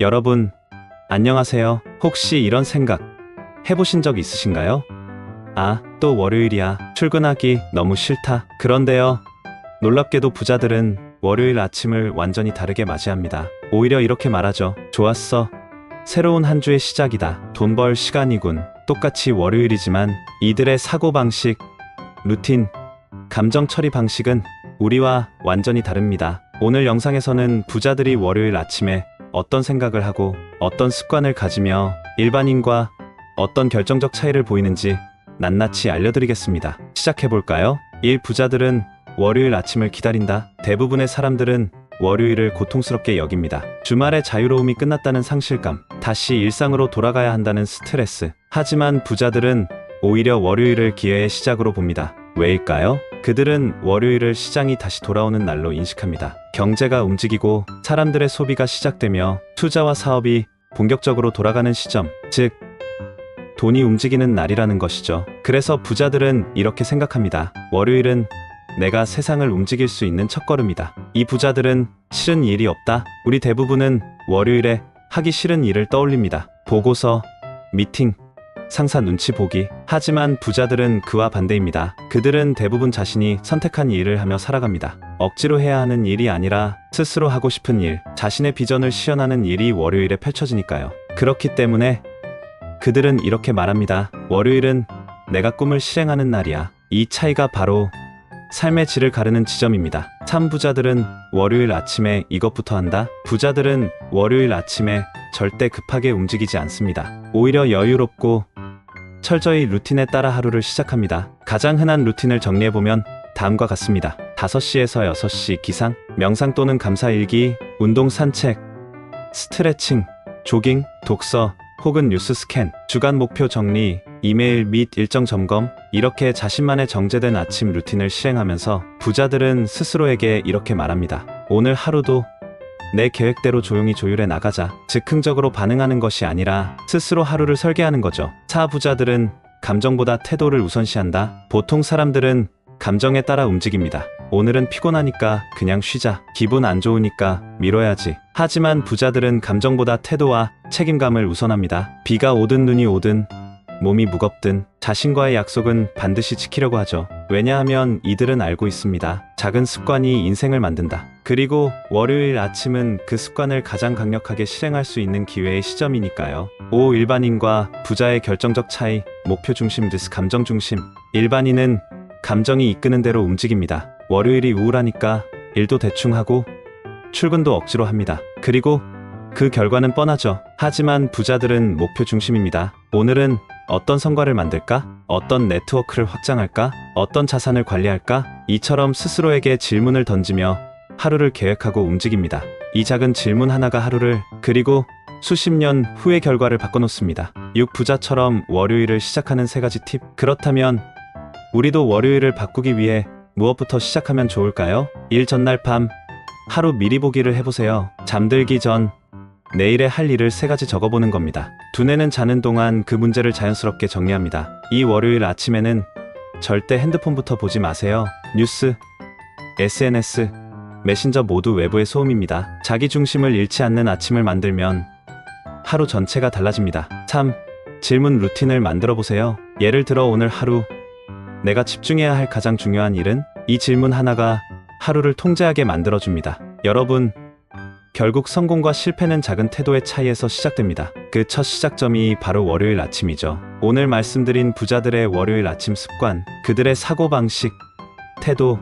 여러분, 안녕하세요. 혹시 이런 생각 해보신 적 있으신가요? 아, 또 월요일이야. 출근하기 너무 싫다. 그런데요. 놀랍게도 부자들은 월요일 아침을 완전히 다르게 맞이합니다. 오히려 이렇게 말하죠. 좋았어. 새로운 한 주의 시작이다. 돈 벌 시간이군. 똑같이 월요일이지만 이들의 사고방식, 루틴, 감정 처리 방식은 우리와 완전히 다릅니다. 오늘 영상에서는 부자들이 월요일 아침에 어떤 생각을 하고 어떤 습관을 가지며 일반인과 어떤 결정적 차이를 보이는지 낱낱이 알려드리겠습니다. 시작해볼까요? 1. 부자들은 월요일 아침을 기다린다. 대부분의 사람들은 월요일을 고통스럽게 여깁니다. 주말의 자유로움이 끝났다는 상실감, 다시 일상으로 돌아가야 한다는 스트레스. 하지만 부자들은 오히려 월요일을 기회의 시작으로 봅니다. 왜일까요? 그들은 월요일을 시장이 다시 돌아오는 날로 인식합니다. 경제가 움직이고 사람들의 소비가 시작되며 투자와 사업이 본격적으로 돌아가는 시점, 즉, 돈이 움직이는 날이라는 것이죠. 그래서 부자들은 이렇게 생각합니다. 월요일은 내가 세상을 움직일 수 있는 첫걸음이다. 이 부자들은 싫은 일이 없다. 우리 대부분은 월요일에 하기 싫은 일을 떠올립니다. 보고서, 미팅, 상사 눈치 보기. 하지만 부자들은 그와 반대입니다. 그들은 대부분 자신이 선택한 일을 하며 살아갑니다. 억지로 해야 하는 일이 아니라 스스로 하고 싶은 일, 자신의 비전을 실현하는 일이 월요일에 펼쳐지니까요. 그렇기 때문에 그들은 이렇게 말합니다. 월요일은 내가 꿈을 실행하는 날이야. 이 차이가 바로 삶의 질을 가르는 지점입니다. 참 부자들은 월요일 아침에 이것부터 한다. 부자들은 월요일 아침에 절대 급하게 움직이지 않습니다. 오히려 여유롭고 철저히 루틴에 따라 하루를 시작합니다. 가장 흔한 루틴을 정리해보면 다음과 같습니다. 5시에서 6시 기상, 명상 또는 감사일기, 운동 산책, 스트레칭, 조깅, 독서, 혹은 뉴스 스캔, 주간 목표 정리, 이메일 및 일정 점검, 이렇게 자신만의 정제된 아침 루틴을 실행하면서 부자들은 스스로에게 이렇게 말합니다. 오늘 하루도 내 계획대로 조용히 조율해 나가자. 즉흥적으로 반응하는 것이 아니라 스스로 하루를 설계하는 거죠. 차 부자들은 감정보다 태도를 우선시한다. 보통 사람들은 감정에 따라 움직입니다. 오늘은 피곤하니까 그냥 쉬자. 기분 안 좋으니까 미뤄야지. 하지만 부자들은 감정보다 태도와 책임감을 우선합니다. 비가 오든 눈이 오든 몸이 무겁든 자신과의 약속은 반드시 지키려고 하죠. 왜냐하면 이들은 알고 있습니다. 작은 습관이 인생을 만든다. 그리고 월요일 아침은 그 습관을 가장 강력하게 실행할 수 있는 기회의 시점이니까요. 5. 일반인과 부자의 결정적 차이, 목표 중심 vs 감정 중심. 일반인은 감정이 이끄는 대로 움직입니다. 월요일이 우울하니까 일도 대충 하고 출근도 억지로 합니다. 그리고 그 결과는 뻔하죠. 하지만 부자들은 목표 중심입니다. 오늘은 어떤 성과를 만들까? 어떤 네트워크를 확장할까? 어떤 자산을 관리할까? 이처럼 스스로에게 질문을 던지며 하루를 계획하고 움직입니다. 이 작은 질문 하나가 하루를 그리고 수십 년 후의 결과를 바꿔놓습니다. 6 부자처럼 월요일을 시작하는 세 가지 팁. 그렇다면 우리도 월요일을 바꾸기 위해 무엇부터 시작하면 좋을까요? 일 전날 밤 하루 미리 보기를 해보세요. 잠들기 전 내일의 할 일을 세 가지 적어보는 겁니다. 두뇌는 자는 동안 그 문제를 자연스럽게 정리합니다. 이 월요일 아침에는 절대 핸드폰부터 보지 마세요. 뉴스, SNS, 메신저 모두 외부의 소음입니다. 자기 중심을 잃지 않는 아침을 만들면 하루 전체가 달라집니다. 3. 질문 루틴을 만들어 보세요. 예를 들어 오늘 하루 내가 집중해야 할 가장 중요한 일은 이 질문 하나가 하루를 통제하게 만들어줍니다. 여러분, 결국 성공과 실패는 작은 태도의 차이에서 시작됩니다. 그 첫 시작점이 바로 월요일 아침이죠. 오늘 말씀드린 부자들의 월요일 아침 습관, 그들의 사고방식, 태도,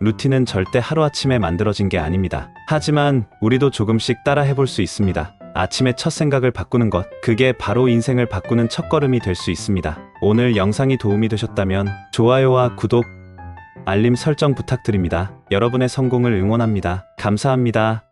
루틴은 절대 하루아침에 만들어진 게 아닙니다. 하지만 우리도 조금씩 따라 해 볼 수 있습니다. 아침의 첫 생각을 바꾸는 것, 그게 바로 인생을 바꾸는 첫걸음이 될 수 있습니다. 오늘 영상이 도움이 되셨다면 좋아요와 구독, 알림 설정 부탁드립니다. 여러분의 성공을 응원합니다. 감사합니다.